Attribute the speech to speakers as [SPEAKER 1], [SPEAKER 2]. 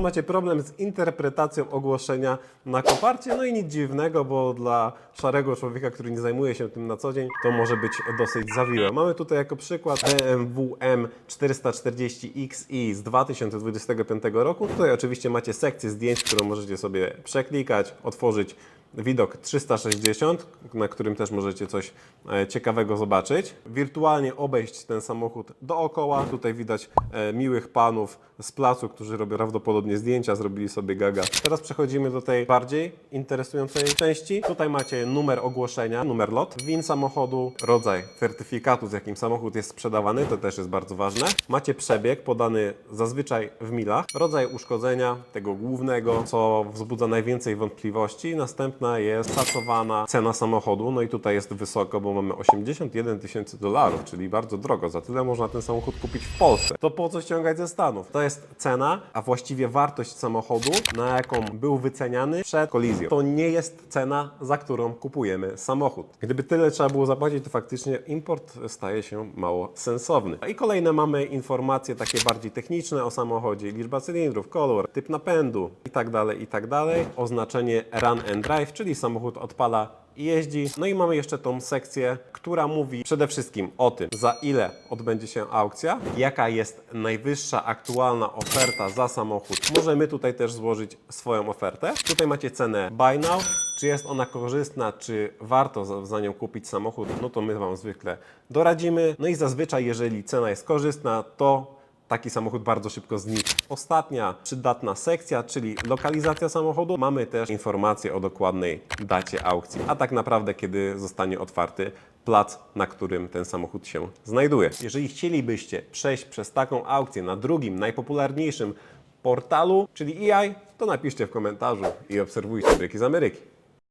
[SPEAKER 1] macie problem z interpretacją ogłoszenia na koparcie, no i nic dziwnego, bo dla szarego człowieka, który nie zajmuje się tym na co dzień, to może być dosyć zawiłe. Mamy tutaj jako przykład BMW M440Xi z 2025 roku. Tutaj oczywiście macie sekcję zdjęć, którą możecie sobie przeklikać, otworzyć widok 360, na którym też możecie coś e, ciekawego zobaczyć. Wirtualnie obejść ten samochód dookoła. Tutaj widać e, miłych panów z placu, którzy robią prawdopodobnie zdjęcia, zrobili sobie gaga. Teraz przechodzimy do tej bardziej interesującej części. Tutaj macie numer ogłoszenia, numer lot, VIN samochodu, rodzaj certyfikatu, z jakim samochód jest sprzedawany, to też jest bardzo ważne. Macie przebieg podany zazwyczaj w milach, rodzaj uszkodzenia tego głównego, co wzbudza najwięcej wątpliwości. Jest szacowana cena samochodu, no i tutaj jest wysoko, bo mamy 81 tysięcy dolarów, czyli bardzo drogo. Za tyle można ten samochód kupić w Polsce. To po co ściągać ze Stanów? To jest cena, a właściwie wartość samochodu, na jaką był wyceniany przed kolizją. To nie jest cena, za którą kupujemy samochód. Gdyby tyle trzeba było zapłacić, to faktycznie import staje się mało sensowny. I kolejne mamy informacje takie bardziej techniczne o samochodzie, liczba cylindrów, kolor, typ napędu i tak dalej, i tak dalej. Oznaczenie run and drive, czyli samochód odpala i jeździ. No i mamy jeszcze tą sekcję, która mówi przede wszystkim o tym, za ile odbędzie się aukcja, jaka jest najwyższa aktualna oferta za samochód. Możemy tutaj też złożyć swoją ofertę. Tutaj macie cenę buy now, czy jest ona korzystna, czy warto za nią kupić samochód, no to my Wam zwykle doradzimy. No i zazwyczaj, jeżeli cena jest korzystna, to taki samochód bardzo szybko znika. Ostatnia przydatna sekcja, czyli lokalizacja samochodu. Mamy też informacje o dokładnej dacie aukcji, a tak naprawdę kiedy zostanie otwarty plac, na którym ten samochód się znajduje. Jeżeli chcielibyście przejść przez taką aukcję na drugim, najpopularniejszym portalu, czyli EI, to napiszcie w komentarzu i obserwujcie bryki z Ameryki.